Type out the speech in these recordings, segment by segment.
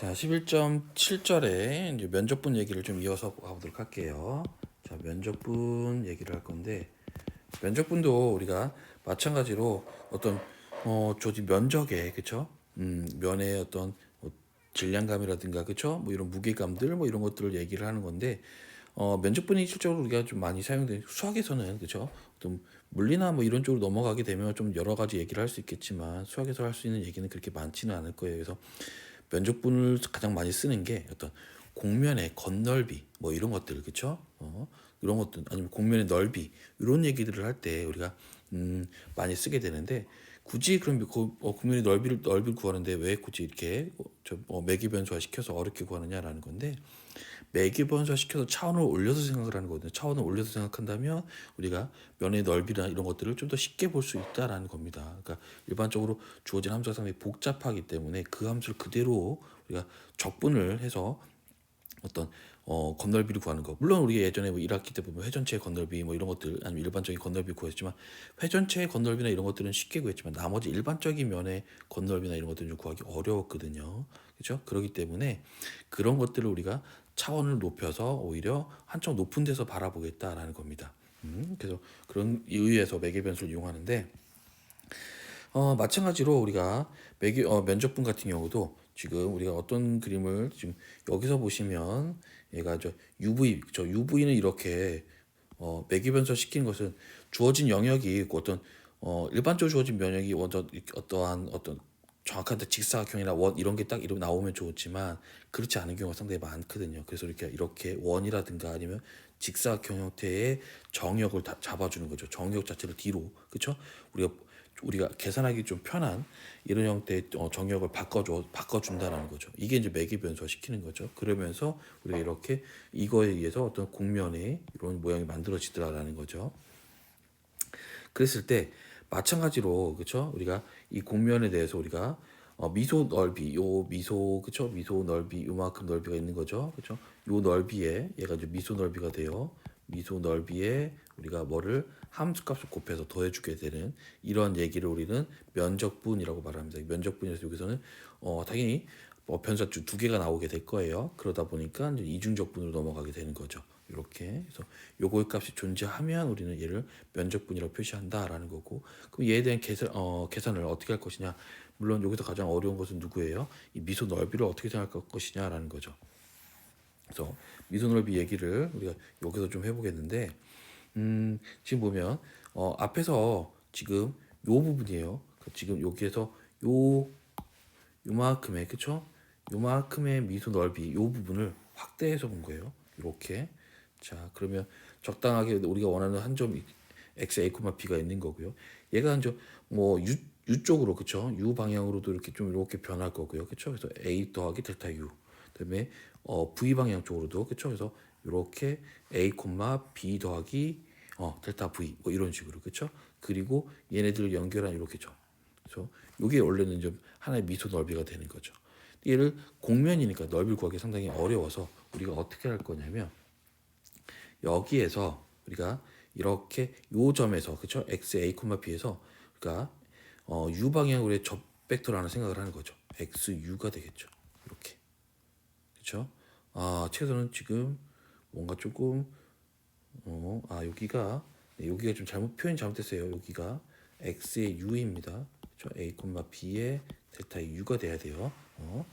자, 11.7절에 이제 면접분 얘기를 좀 이어서 가보도록 할게요. 자, 면접분 얘기를 할 건데 면접분도 우리가 마찬가지로 어떤 어 조직 면적에 그쵸? 음, 면의 어떤 뭐 질량감이라든가 그쵸? 뭐 이런 무게감들 뭐 이런 것들을 얘기를 하는 건데 어 면접분이 실제로 우리가 좀 많이 사용되는 수학에서는 그쵸? 어떤 물리나 뭐 이런 쪽으로 넘어가게 되면 좀 여러 가지 얘기를 할 수 있겠지만 수학에서 할 수 있는 얘기는 그렇게 많지는 않을 거예요. 그래서 면적분을 가장 많이 쓰는 게 어떤 공면의 겉넓이 뭐 이런 것들 그쵸? 어, 이런 것들 아니면 공면의 넓이 이런 얘기들을 할 때 우리가 음, 많이 쓰게 되는데 굳이 그럼 그, 어, 공면의 넓이를 넓이를 구하는데 왜 굳이 이렇게 어, 저 어, 매개 변수화 시켜서 어렵게 구하느냐라는 건데 매개 변수화 시켜서 차원을 올려서 생각을 하는 거거든요. 차원을 올려서 생각한다면 우리가 면의 넓이나 이런 것들을 좀 더 쉽게 볼 수 있다라는 겁니다. 그러니까 일반적으로 주어진 함수가 상당히 복잡하기 때문에 그 함수를 그대로 우리가 적분을 해서 어떤 어 건널비를 구하는 거 물론 우리 예전에 뭐 1학기 때 보면 회전체의 건널비 뭐 이런 것들 아니면 일반적인 건널비 구했지만 회전체의 건널비나 이런 것들은 쉽게 구했지만 나머지 일반적인 면의 건널비나 이런 것들은 좀 구하기 어려웠거든요 그렇죠 그렇기 때문에 그런 것들을 우리가 차원을 높여서 오히려 한쪽 높은 데서 바라보겠다라는 겁니다. 음, 그래서 그런 이유에서 매개 변수를 이용하는데 어, 마찬가지로 우리가 매기, 어, 면접분 같은 경우도 지금 우리가 어떤 그림을 지금 여기서 보시면 얘가 저 UV, 저 UV는 이렇게 어, 매기 변수 시키는 것은 주어진 영역이 있고 어떤 어, 일반적으로 주어진 면역이 어떤 어떠한 어떤 정확한 직사각형이나 원 이런 게 딱 이렇게 나오면 좋지만 그렇지 않은 경우가 상당히 많거든요. 그래서 이렇게 이렇게 원이라든가 아니면 직사각형 형태의 정역을 다 잡아주는 거죠. 정역 자체를 뒤로 그렇죠? 우리가 우리가 계산하기 좀 편한 이런 형태의 어, 정역을 바꿔줘 바꿔준다는 거죠. 이게 이제 매개 변수화 시키는 거죠. 그러면서 우리가 이렇게 이거에 의해서 어떤 곡면의 이런 모양이 만들어지더라라는 거죠. 그랬을 때 마찬가지로 그렇죠 우리가 이 곡면에 대해서 우리가 어, 미소 넓이 요 미소 그쵸? 미소 넓이 요만큼 넓이가 있는 거죠? 그쵸? 요 넓이에 얘가 이제 미소 넓이가 돼요. 미소 넓이에 우리가 뭐를 함수값을 곱해서 더해주게 되는 이런 얘기를 우리는 면적분이라고 말합니다. 면적분에서 여기서는 어, 당연히 뭐 변수가 두 개가 나오게 될 거예요. 그러다 보니까 이제 이중적분으로 넘어가게 되는 거죠. 이렇게. 그래서 요거의 값이 존재하면 우리는 얘를 면적분이라고 표시한다라는 거고 그럼 얘에 대한 계산 어, 계산을 어떻게 할 것이냐 물론 여기서 가장 어려운 것은 누구예요? 이 미소 넓이를 어떻게 생각할 것이냐라는 거죠. 그래서 미소 넓이 얘기를 우리가 여기서 좀 해보겠는데 음 지금 보면 어 앞에서 지금 요 부분이에요. 그 지금 여기에서 요 요만큼의 그쵸? 요만큼의 미소 넓이 요 부분을 확대해서 본 거예요. 이렇게. 자 그러면 적당하게 우리가 원하는 한 점 x a, b가 있는 거고요. 얘가 이제 뭐 u, 쪽으로 그쵸? u 방향으로도 이렇게 좀 이렇게 변할 거고요. 그쵸? 그래서 a 더하기 델타 u. 그다음에 어 v 방향 쪽으로도 그쵸? 그래서 이렇게 a, b 더하기 어 델타 v 뭐 이런 식으로 그쵸? 그리고 얘네들을 연결한 이렇게죠. 그래서 이게 원래는 좀 하나의 미소 넓이가 되는 거죠. 얘를 공면이니까 넓이를 구하기 상당히 어려워서 우리가 어떻게 할 거냐면 여기에서 우리가 이렇게 요 점에서 그쵸 x a, b에서 그러니까 어, u 방향으로의 접 벡터라는 생각을 하는 거죠. x u가 되겠죠. 이렇게 그쵸 아 책에서는 지금 뭔가 조금 어, 아 여기가 네, 여기가 좀 잘못 표현 잘못됐어요. 여기가 x의 u입니다. 그쵸 a, b의 델타 u가 돼야 돼요. 어.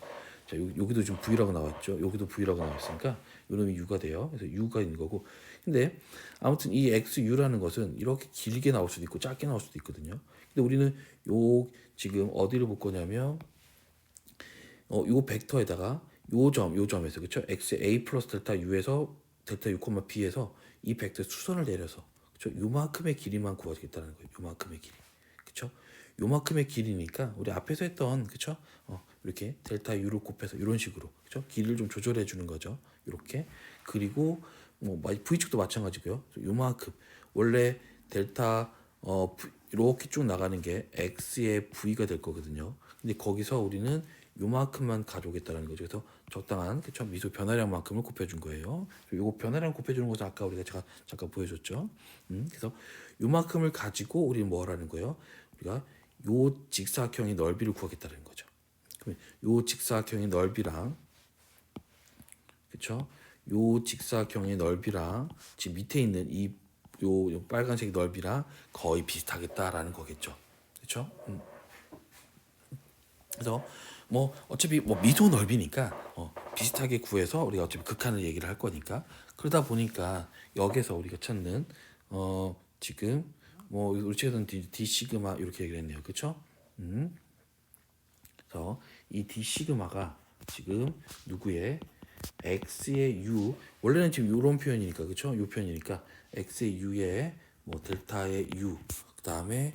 자 여기, 도 지금 v라고 나왔죠. 여기도 v라고 나왔으니까 이놈이 u가 돼요. 그래서 u가 있는 거고. 근데 아무튼 이 xu라는 것은 이렇게 길게 나올 수도 있고 짧게 나올 수도 있거든요. 근데 우리는 요 지금 어디를 볼 거냐면 어, 요 벡터에다가 요 점, 요 점에서 그쵸? x a 플러스 델타 u에서 델타 u, b에서 이 벡터 수선을 내려서 그쵸? 요만큼의 길이만 구하겠다는 거예요. 요만큼의 길이. 그쵸? 요만큼의 길이니까 우리 앞에서 했던 그쵸? 어, 이렇게 델타 u를 곱해서 이런 식으로 그쵸? 길이를 좀 조절해 주는 거죠. 이렇게 그리고 뭐 v축도 마찬가지고요. 요만큼 원래 델타 어 이렇게 쭉 나가는 게 x의 v가 될 거거든요. 근데 거기서 우리는 요만큼만 가져오겠다는 거죠. 그래서 적당한 그쵸 미소 변화량만큼을 곱해준 거예요. 요거 변화량 곱해주는 것은 아까 우리가 제가 잠깐 보여줬죠. 음, 그래서 요만큼을 가지고 우리는 뭐 하라는 거예요? 우리가 요 직사각형의 넓이를 구하겠다는 거죠. 그러면 요 직사각형의 넓이랑 그쵸? 요 직사각형의 넓이랑 지금 밑에 있는 이 요, 요 빨간색 넓이랑 거의 비슷하겠다라는 거겠죠. 그쵸? 음. 그래서 뭐 어차피 뭐 미도 넓이니까 어, 비슷하게 구해서 우리가 어차피 극한을 얘기를 할 거니까 그러다 보니까 여기서 우리가 찾는 어 지금 뭐 우리 책에서는 D, D 시그마 이렇게 얘기를 했네요. 그쵸? 음. 그래서 이 D 시그마가 지금 누구의 x의 u 원래는 지금 이런 표현이니까 그쵸? 이 표현이니까 x의 u에 뭐 델타의 u 그 다음에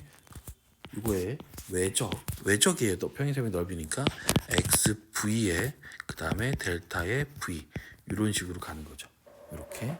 이거의 외적 외적이에요. 또 평행선의 넓이니까 xv에 그 다음에 델타의 v 이런 식으로 가는 거죠. 이렇게.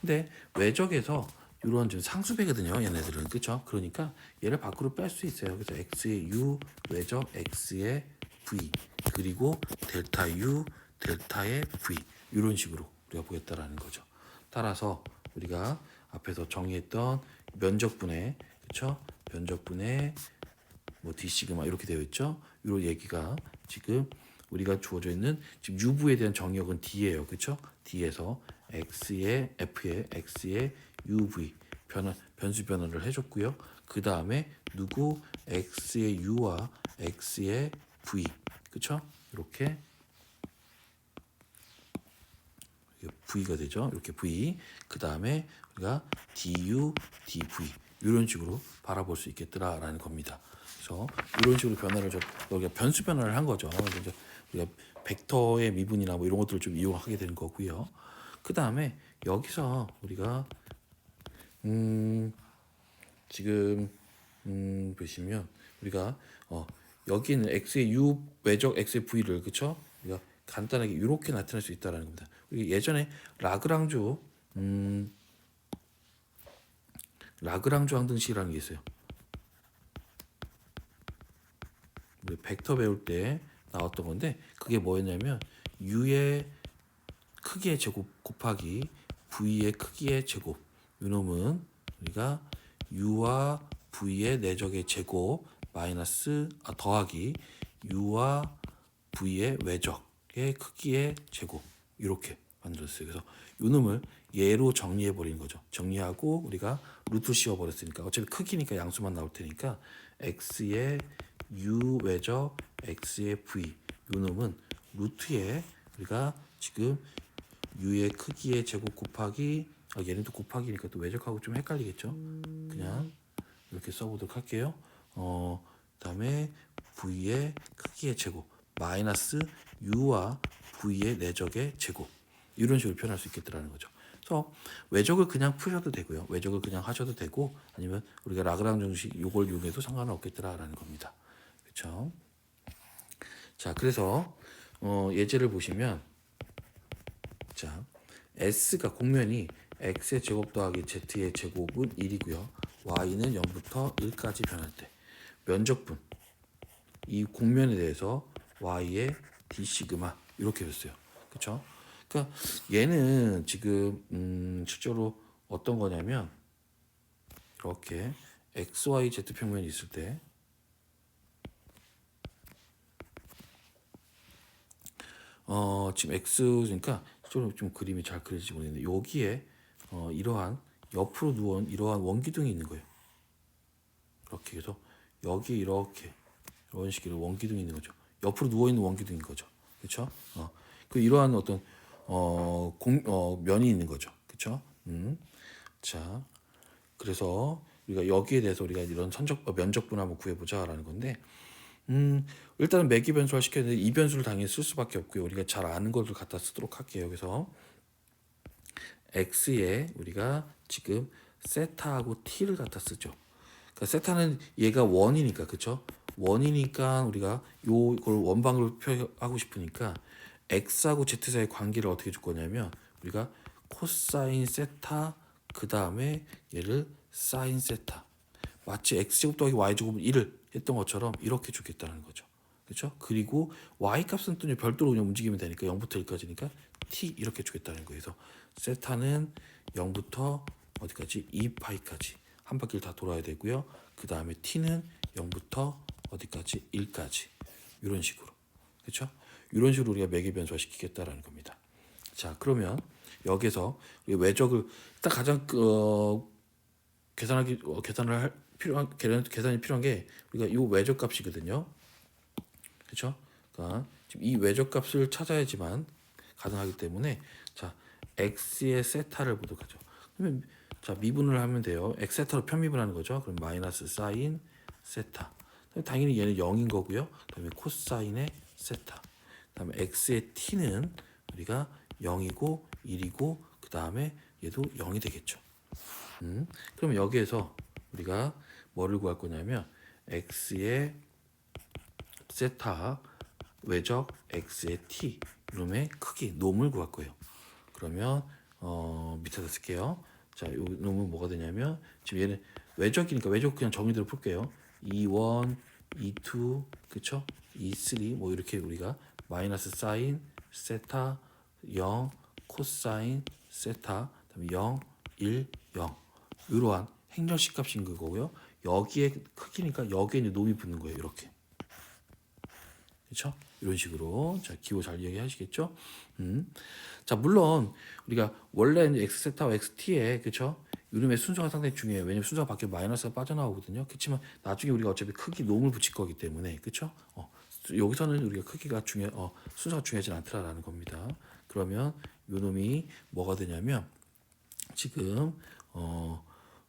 근데 외적에서 이런 좀 상수배거든요. 얘네들은 그렇죠. 그러니까 얘를 밖으로 뺄 수 있어요. 그래서 x의 u 외적 x의 v 그리고 델타 u 델타의 v 이런 식으로 우리가 보겠다라는 거죠. 따라서 우리가 앞에서 정의했던 면적분의 그렇죠? 면적분의 뭐 d 시그마 이렇게 되어 있죠. 이런 얘기가 지금 우리가 주어져 있는 지금 u부에 대한 정의역은 d예요. 그렇죠? d에서 x의 f의 x의 uv 변화 변수 변화를 해줬고요. 그 다음에 누구 x의 u와 x의 v 그렇죠? 이렇게 v가 되죠. 이렇게 v 그 다음에 우리가 du, dv 이런 식으로 바라볼 수 있겠더라라는 겁니다. 그래서 이런 식으로 변화를 좀 우리가 변수 변화를 한 거죠. 이제 우리가 벡터의 미분이나 뭐 이런 것들을 좀 이용하게 되는 거고요. 그 다음에 여기서 우리가 음 지금 음 보시면 우리가 어 여기는 x의 u 외적 x의 v를 그쵸? 우리가 간단하게 이렇게 나타낼 수 있다라는 겁니다. 예전에 라그랑주 음 라그랑주 항등식이라는 게 있어요. 우리 벡터 배울 때 나왔던 건데 그게 뭐였냐면 u의 크기의 제곱 곱하기 v의 크기의 제곱 이놈은 우리가 u와 v의 내적의 제곱 마이너스 아, 더하기 u와 v의 외적의 크기의 제곱 이렇게 만들었어요. 그래서 이놈을 얘로 정리해 버린 거죠. 정리하고 우리가 루트 씌워 버렸으니까 어차피 크기니까 양수만 나올 테니까 x의 u 외적 x의 v 이놈은 루트에 우리가 지금 u의 크기의 제곱 곱하기 아, 얘는 또 곱하기니까 또 외적하고 좀 헷갈리겠죠. 그냥 이렇게 써보도록 할게요. 어, 그다음에 v의 크기의 제곱 마이너스 u와 v의 내적의 제곱 이런 식으로 표현할 수 있겠다라는 거죠. 그래서 외적을 그냥 푸셔도 되고요. 외적을 그냥 하셔도 되고 아니면 우리가 라그랑 정식 요걸 이용해도 상관은 없겠더라라는 겁니다. 그렇죠? 자, 그래서 어, 예제를 보시면 자, s가 공면이 x의 제곱 더하기 z의 제곱은 1이고요. y는 0부터 1까지 변할 때 면적분 이 공면에 대해서 y의 d 시그마 이렇게 됐어요. 그렇죠? 그러니까 얘는 지금 음, 실제로 어떤 거냐면 이렇게 x, y, z 평면이 있을 때 어, 지금 x니까 좀, 좀 그림이 잘 그려지지 모르겠는데 여기에 어, 이러한 옆으로 누운 이러한 원기둥이 있는 거예요. 이렇게 해서 여기 이렇게 이런 식으로 원기둥이 있는 거죠. 옆으로 누워 있는 원기둥인 거죠. 그렇죠? 어. 그 이러한 어떤 어, 공, 어, 면이 있는 거죠. 그렇죠? 음. 자, 그래서 우리가 여기에 대해서 우리가 이런 선적 어, 면적분 한번 구해 보자라는 건데, 음, 일단은 매기 변수화 시켜야 되는데 이 변수를 당연히 쓸 수밖에 없고요. 우리가 잘 아는 것을 갖다 쓰도록 할게요. 그래서 x에 우리가 지금 세타하고 t를 갖다 쓰죠. 그러니까 세타는 얘가 원이니까 그쵸? 원이니까 우리가 요걸 원방으로 표현하고 싶으니까 x하고 z 사이의 관계를 어떻게 줄 거냐면 우리가 코사인 세타 그 다음에 얘를 사인 세타 마치 x제곱 더하기 y제곱은 1을 했던 것처럼 이렇게 주겠다는 거죠. 그렇죠? 그리고 y 값은 또 별도로 그냥 움직이면 되니까 0부터 1까지니까 t 이렇게 주겠다는 거예요. 그래서 세타는 0부터 어디까지 2파이까지 한 바퀴를 다 돌아야 되고요. 그 다음에 t는 0부터 어디까지 1까지 이런 식으로 그렇죠? 이런 식으로 우리가 매개 변수화 시키겠다라는 겁니다. 자, 그러면 여기서 외적을 딱 가장 어, 계산하기 어, 계산을 할 필요한 계산 계산이 필요한 게 우리가 이 외적 값이거든요. 그렇죠? 그러니까 지금 이 외적 값을 찾아야지만 가능하기 때문에 자 x의 세타를 보도록 하죠. 그러면 자 미분을 하면 돼요. x 세타로 편미분하는 거죠. 그럼 마이너스 사인 세타. 당연히 얘는 0인 거고요. 그다음에 코사인의 세타. 그다음에 x의 t는 우리가 0이고 1이고 그다음에 얘도 0이 되겠죠. 음, 그럼 여기에서 우리가 뭐를 구할 거냐면 x의 세타 외적 x의 t 이놈의 크기 놈을 구할 거예요. 그러면 어, 밑에다 쓸게요. 자, 요 놈은 뭐가 되냐면 지금 얘는 외적이니까 외적 그냥 정의대로 풀게요. E1, E2, 그쵸? E3 뭐 이렇게 우리가 마이너스 사인 세타 0 코사인 세타 그다음에 0 1 0 이러한 행렬식 값인 거고요. 여기에 크기니까 여기에 놈이 붙는 거예요. 이렇게. 그렇죠? 이런 식으로 자 기호 잘 이해하시겠죠? 음. 자 물론 우리가 원래 이제 x 세타와 x t에 그렇죠? 이름의 순서가 상당히 중요해요. 왜냐면 순서가 바뀌면 마이너스가 빠져나오거든요. 그렇지만 나중에 우리가 어차피 크기 놈을 붙일 거기 때문에 그렇죠? 어, 여기서는 우리가 크기가 중요 어, 순서가 중요하지 않더라라는 겁니다. 그러면 요 놈이 뭐가 되냐면 지금 어,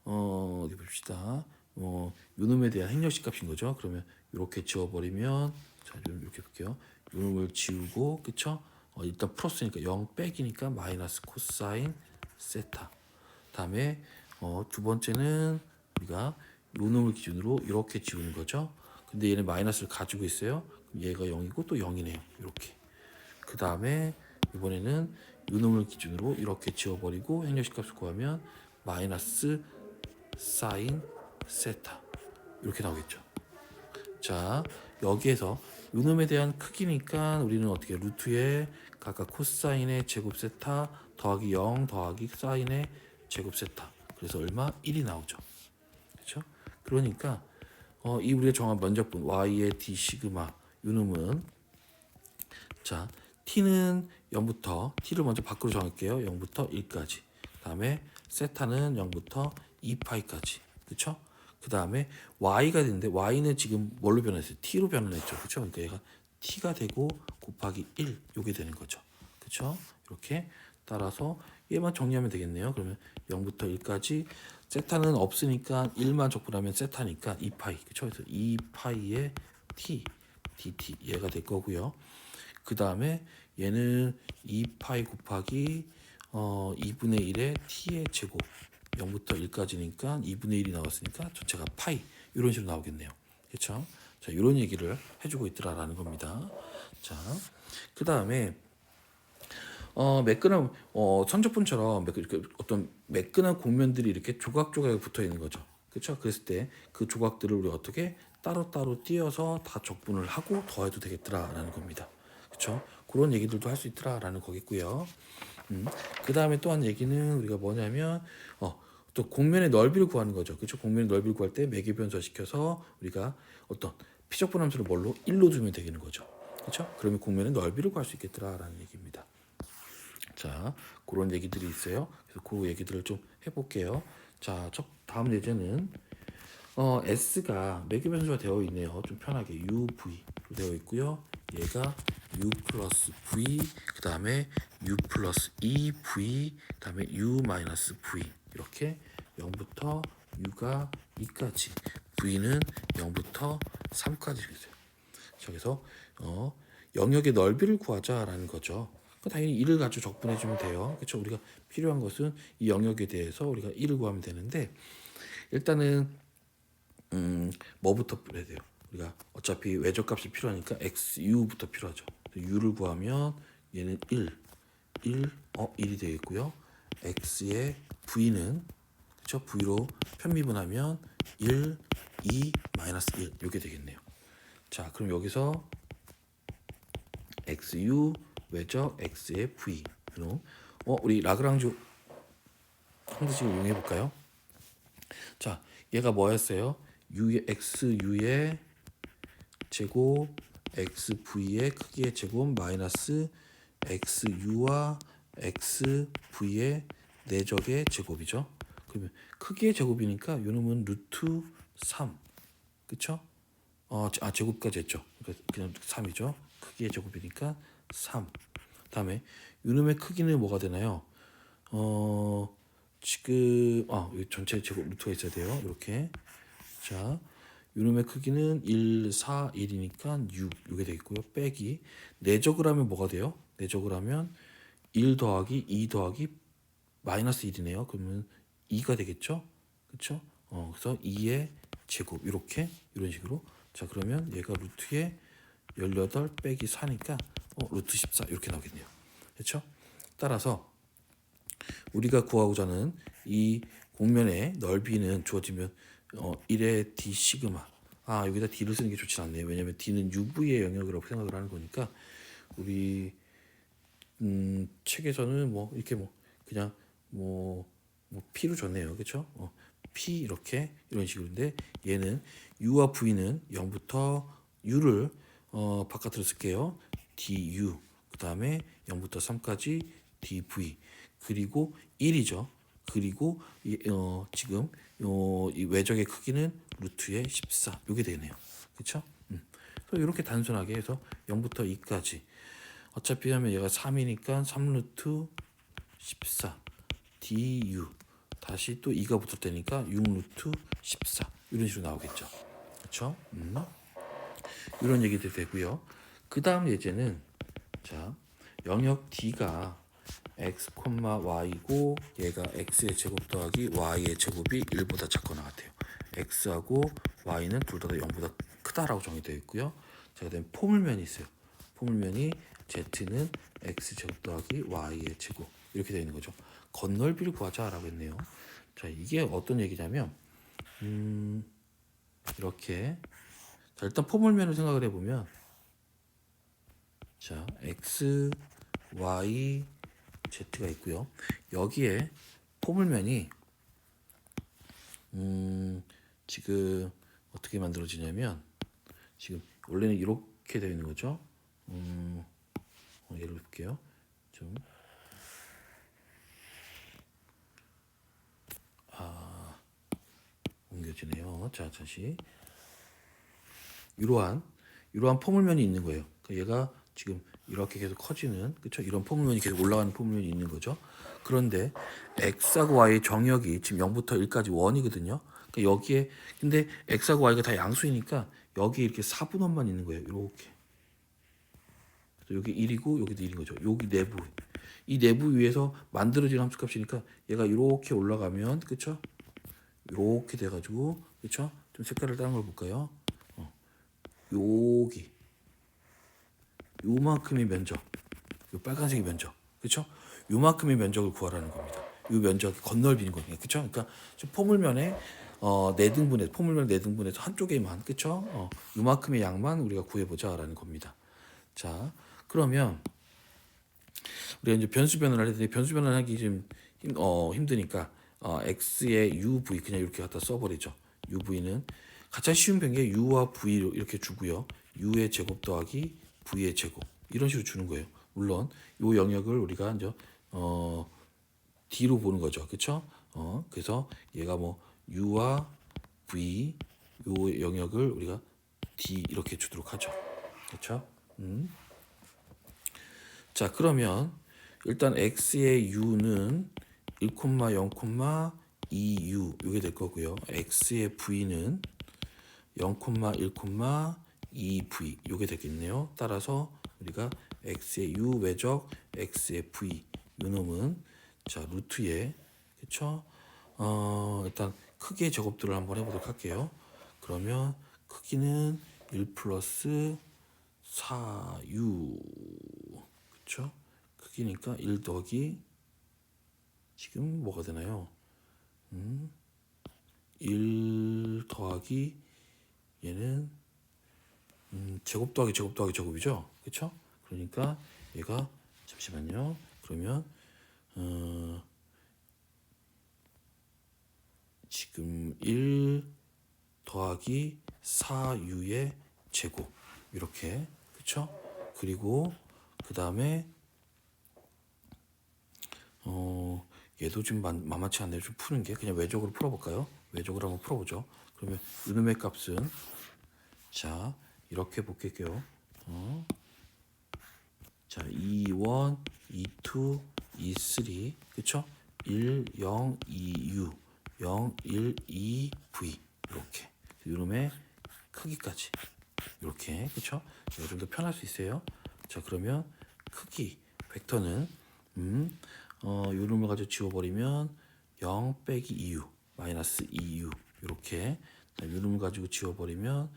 어 어디 봅시다. 어, 요 놈에 대한 행렬식 값인 거죠. 그러면 이렇게 지워버리면 자 이렇게 볼게요. 요 놈을 지우고 그쵸? 어, 일단 플러스니까 0 빼기니까 마이너스 코사인 세타. 다음에 어, 두 번째는 우리가 요 놈을 기준으로 이렇게 지우는 거죠. 근데 얘는 마이너스를 가지고 있어요. 얘가 0이고 또 0이네요. 이렇게. 그 다음에 이번에는 요 놈을 기준으로 이렇게 지워버리고 행렬식 값을 구하면 마이너스 사인 세타 이렇게 나오겠죠. 자 여기에서 요놈에 대한 크기니까 우리는 어떻게 루트에 각각 코사인의 제곱 세타 더하기 0 더하기 사인의 제곱 세타 그래서 얼마 1이 나오죠. 그렇죠? 그러니까 어, 이 우리가 정한 면적분 y의 d 시그마 요놈은 자 t는 0부터 t를 먼저 밖으로 정할게요. 0부터 1까지. 다음에 세타는 0부터 2파이까지. 그렇죠? 그 다음에 y가 되는데 y는 지금 뭘로 변했어요? t로 변환했죠. 그렇죠? 그러니까 얘가 t가 되고 곱하기 1 요게 되는 거죠. 그렇죠? 이렇게 따라서 얘만 정리하면 되겠네요. 그러면 0부터 1까지 세타는 없으니까 1만 적분하면 세타니까 2파이. 그렇죠? 그래서 2파이의 t dt 얘가 될 거고요. 그 다음에 얘는 2파이 곱하기 어, 2분의 1의 t의 제곱 0부터 1까지니까 2분의 1이 나왔으니까 전체가 파이 이런 식으로 나오겠네요. 그렇죠? 자, 이런 얘기를 해주고 있더라라는 겁니다. 자, 그 다음에 어, 매끈한 어, 선적분처럼 매끈, 어떤 매끈한 곡면들이 이렇게 조각조각 붙어 있는 거죠. 그렇죠? 그랬을 때 그 조각들을 우리 어떻게 따로따로 띄어서 다 적분을 하고 더해도 되겠더라라는 겁니다. 그렇죠? 그런 얘기들도 할 수 있더라라는 거겠고요. 음, 그 다음에 또 한 얘기는 우리가 뭐냐면 어, 또 공면의 넓이를 구하는 거죠. 그렇죠? 공면의 넓이를 구할 때 매개 변수화 시켜서 우리가 어떤 피적분 함수를 뭘로 1로 두면 되는 거죠. 그렇죠? 그러면 공면의 넓이를 구할 수 있겠더라라는 얘기입니다. 자, 그런 얘기들이 있어요. 그래서 그 얘기들을 좀 해볼게요. 자, 첫 다음 예제는 어, S가 매개 변수가 되어 있네요. 좀 편하게 UV로 되어 있고요. 얘가 U 플러스 V, 그 다음에 U 플러스 2V, 그 다음에 U 마이너스 V 이렇게 0부터 U가 2까지, V는 0부터 3까지 있어요. 자, 그래서 어, 영역의 넓이를 구하자라는 거죠. 그 당연히 1을 가지고 적분해 주면 돼요. 그렇죠? 우리가 필요한 것은 이 영역에 대해서 우리가 1을 구하면 되는데 일단은 음, 뭐부터 해야 돼요? 우리가 어차피 외적값이 필요하니까 x, u부터 필요하죠. u를 구하면 얘는 1, 1, 어 1이 되겠고요. x의 v는 그렇죠? v로 편미분하면 1, 2, 마이너스 1 이게 되겠네요. 자, 그럼 여기서 xu 외적 x의 v 로 어, 우리 라그랑주 형태식을 이용해 볼까요? 자, 얘가 뭐였어요? u의 x u의 제곱 xv의 크기의 제곱 마이너스 xu와 xv의 내적의 제곱이죠. 그러면 크기의 제곱이니까 요놈은 루트 3 그쵸? 어, 아 제곱까지 했죠. 그러니까 그냥 3이죠. 크기의 제곱이니까 3. 다음에 요놈의 크기는 뭐가 되나요? 어 지금 아 전체 제곱 루트가 있어야 돼요. 이렇게 자 요놈의 크기는 1, 4, 1이니까 6 이게 되겠고요. 빼기 내적을 하면 뭐가 돼요? 내적을 하면 1 더하기 2 더하기 마이너스 1이네요. 그러면 2가 되겠죠? 그렇죠? 어 그래서 2의 제곱 이렇게 이런 식으로 자 그러면 얘가 루트에 18 빼기 4니까 어, 루트 14 이렇게 나오겠네요. 그렇죠? 따라서 우리가 구하고자 하는 이 공면의 넓이는 주어지면 어, 1의 d 시그마 아 여기다 d를 쓰는 게 좋지 않네요 왜냐면 d는 UV의 영역이라고 생각을 하는 거니까 우리 음, 책에서는 뭐 이렇게 뭐 그냥 뭐, 뭐 P로 줬네요. 그쵸? 어, P 이렇게 이런 식으로인데 얘는 U와 V는 0부터 U를 어, 바깥으로 쓸게요. DU 그 다음에 0부터 3까지 DV 그리고 1이죠. 그리고 이, 어, 지금 요, 이 외적의 크기는 루트의 14 이게 되네요. 그렇죠? 음. 이렇게 단순하게 해서 0부터 2까지. 어차피 하면 얘가 3이니까 3루트 14 du 다시 또 2가 붙을 때니까 6루트 14 이런 식으로 나오겠죠. 그렇죠? 음. 이런 얘기도 되고요. 그 다음 예제는 자 영역 d가 x, y고 얘가 x의 제곱 더하기 y의 제곱이 1보다 작거나 같아요. x하고 y는 둘 다 0보다 크다라고 정의되어 있고요. 자, 그다음에 포물면이 있어요. 포물면이 z는 x 제곱 더하기 y의 제곱 이렇게 되어 있는 거죠. 건널비를 구하자라고 했네요. 자, 이게 어떤 얘기냐면 음, 이렇게 자, 일단 포물면을 생각을 해보면 자, x, y, z가 있고요. 여기에 포물면이 음, 지금 어떻게 만들어지냐면 지금 원래는 이렇게 되어 있는 거죠. 음, 어, 예를 볼게요. 좀 아, 옮겨지네요. 자, 다시 이러한 이러한 포물면이 있는 거예요. 그러니까 얘가 지금 이렇게 계속 커지는 그렇죠? 이런 포물면이 계속 올라가는 포물면이 있는 거죠. 그런데 x하고 y의 정역이 지금 0부터 1까지 원이거든요. 그러니까 여기에 근데 x하고 y가 다 양수이니까 여기 이렇게 4분원만 있는 거예요. 이렇게. 여기 1이고 여기도 1인 거죠. 여기 내부 이 내부 위에서 만들어진 함수값이니까 얘가 이렇게 올라가면 그렇죠? 이렇게 돼가지고 그렇죠? 좀 색깔을 다른 걸 볼까요? 어. 여기 요만큼의 면적, 요 빨간색의 면적, 그렇죠? 요만큼의 면적을 구하라는 겁니다. 요 면적이 건널비는 거니까? 그러니까 좀 포물면에 어, 네 등분해, 포물면 네 등분해서 한쪽에만, 그렇죠? 어, 요만큼의 양만 우리가 구해보자 라는 겁니다. 자, 그러면 우리가 이제 변수 변환을 할때 변수 변환을 하기 좀 힘, 어, 힘드니까 어, x의 uv 그냥 이렇게 갖다 써버리죠. uv는 가장 쉬운 변기에 u와 v로 이렇게 주고요. u의 제곱 더하기 v의 제곱 이런 식으로 주는 거예요. 물론 이 영역을 우리가 이제 어 d로 보는 거죠. 그렇죠? 어 그래서 얘가 뭐 u와 v 요 영역을 우리가 d 이렇게 주도록 하죠. 그렇죠? 음. 자, 그러면 일단 x의 u는 1,0,2u 이게 될 거고요. x의 v는 0,1,2v 이게 되겠네요. 따라서 우리가 x의 u 외적 x의 v 요 놈은 자 루트에 그쵸? 어 일단 크기의 제곱들을 한번 해보도록 할게요. 그러면 크기는 1 플러스 4u 그쵸? 크기니까 1 더하기 지금 뭐가 되나요? 음, 1 더하기 얘는 음, 제곱 더하기 제곱 더하기 제곱이죠. 그쵸? 그러니까 얘가 잠시만요. 그러면 어, 지금 1 더하기 4u의 제곱 이렇게 그쵸? 그리고 그 다음에 어 얘도 좀 만- 만만치 않네요. 좀 푸는 게 그냥 외적으로 풀어볼까요? 외적으로 한번 풀어보죠. 그러면 이놈의 값은 자 이렇게 볼게요. 어. 자 2, 1, 2, 2, 2, 3 그쵸? 1, 0, 2, U 0, 1, 2, V 이렇게 이놈의 크기까지 이렇게 그쵸? 좀더 편할 수 있어요. 자 그러면 크기 벡터는 음, 어, 요 놈을 가지고 지워버리면 0 빼기 2u 마이너스 2u 이렇게 요 놈을 가지고 지워버리면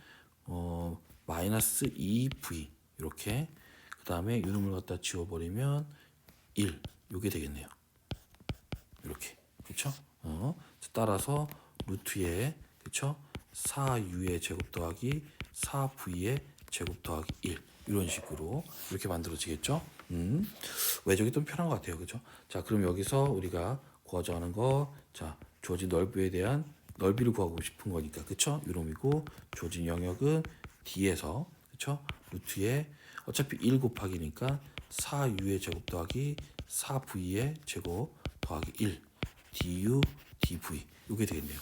어, 마이너스 2v 이렇게 그 다음에 요 놈을 갖다 지워버리면 1 요게 되겠네요. 이렇게 그쵸? 어, 따라서 루트에 그쵸? 4u의 제곱 더하기 4v의 제곱 더하기 1 이런 식으로 이렇게 만들어지겠죠? 음, 외적이 좀 편한 것 같아요, 그죠? 자, 그럼 여기서 우리가 구하자 하는 거, 자, 주어진 넓이에 대한 넓이를 구하고 싶은 거니까, 그쵸? 유놈이고 주어진 영역은 D에서, 그쵸? 루트에 어차피 1 곱하기니까 4u의 제곱 더하기 4v의 제곱 더하기 1 du dv 이게 되겠네요.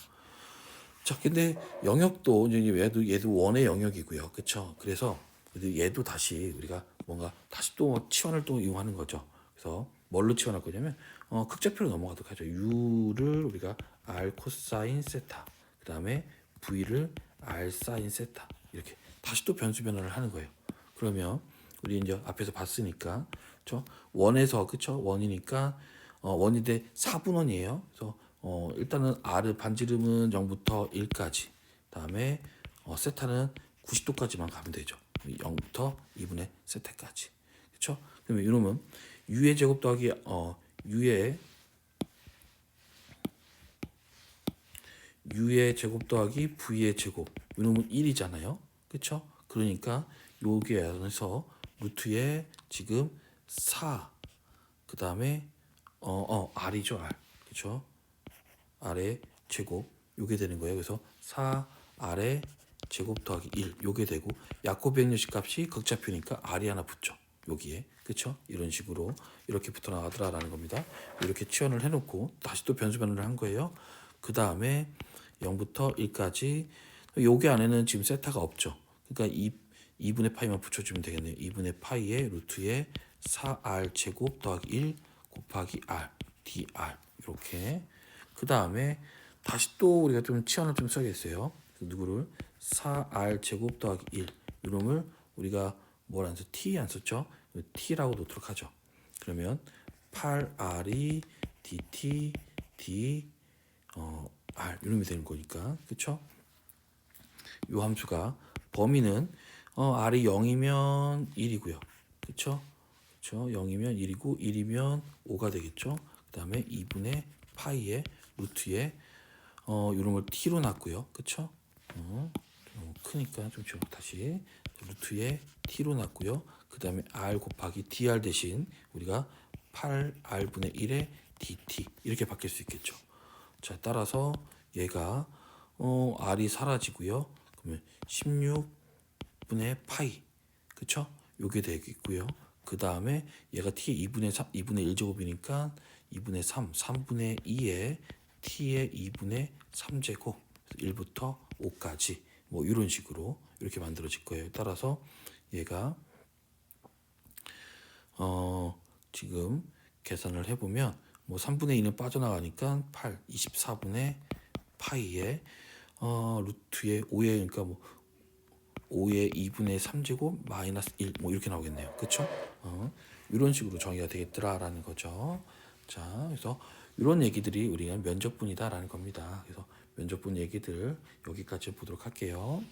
자, 근데 영역도 이제 얘도 얘도 원의 영역이고요, 그렇죠? 그래서 얘도 다시 우리가 뭔가 다시 또 치환을 또 이용하는 거죠. 그래서 뭘로 치환할 거냐면 어, 극좌표로 넘어가도록 하죠. u를 우리가 r 코사인 세타, 그 다음에 v를 r 사인 세타 이렇게 다시 또 변수 변화를 하는 거예요. 그러면 우리 이제 앞에서 봤으니까 그렇죠? 원에서 그렇죠? 원이니까 어, 원인데 4분 원이에요. 그래서 어, 일단은 R의 반지름은 0부터 1까지. 그다음에 어, 세타는 90도까지만 가면 되죠. 0부터 2분의 세타까지. 그렇죠? 그러면 이놈은 U의 제곱 더하기 어, U의 U의 제곱 더하기 V의 제곱. 이놈은 1이잖아요. 그렇죠? 그러니까 요게 안에서 루트에 지금 4 그 다음에 어, 어, R이죠, R. 그쵸? R의 제곱, 요게 되는 거예요. 그래서 4 R의 제곱 더하기 1, 요게 되고, 야코비 행렬식 값이 극좌표니까 R이 하나 붙죠. 여기에. 그쵸? 이런 식으로 이렇게 붙어 나가더라라는 겁니다. 이렇게 치환을 해놓고, 다시 또 변수 변환을 한 거예요. 그 다음에 0부터 1까지, 요게 안에는 지금 세타가 없죠. 그러니까 2, 2분의 파이만 붙여주면 되겠네요. 2분의 파이의 루트에 4R 제곱 더하기 1 곱하기 r, dr 이렇게 그 다음에 다시 또 우리가 좀 치환을 좀 써야겠어요. 누구를 4r 제곱 더하기 1 이놈을 우리가 뭘 안 써? t 안 썼죠? t라고 놓도록 하죠. 그러면 8r이 dt d 어, r 이놈이 되는 거니까 그쵸? 요 함수가 범위는 어, r이 0이면 1이고요. 그쵸? 그렇죠? 0이면 1이고 1이면 5가 되겠죠. 그 다음에 2분의 파이의 루트에 어 이런 걸 t로 놨고요. 그렇죠? 어, 좀 크니까 좀 지워 다시 루트에 t로 놨고요. 그 다음에 r 곱하기 dr 대신 우리가 8r분의 1의 dt 이렇게 바뀔 수 있겠죠. 자, 따라서 얘가 어 r이 사라지고요. 그러면 16분의 파이. 그쵸? 요게 되겠고요. 그 다음에 얘가 t의 2분의 3, 2분의 1 제곱이니까 2분의 3, 3분의 2에 t의 2분의 3제곱 1부터 5까지 뭐 이런 식으로 이렇게 만들어질 거예요. 따라서 얘가 어 지금 계산을 해보면 뭐 3분의 2는 빠져나가니까 8, 24분의 파이에 어 루트의 5에 그러니까 뭐 5의 2분의 3제곱 마이너스 1 뭐 이렇게 나오겠네요. 그쵸? 어, 이런 식으로 정의가 되겠더라라는 거죠. 자, 그래서 이런 얘기들이 우리가 면적분이다라는 겁니다. 그래서 면적분 얘기들 여기까지 보도록 할게요.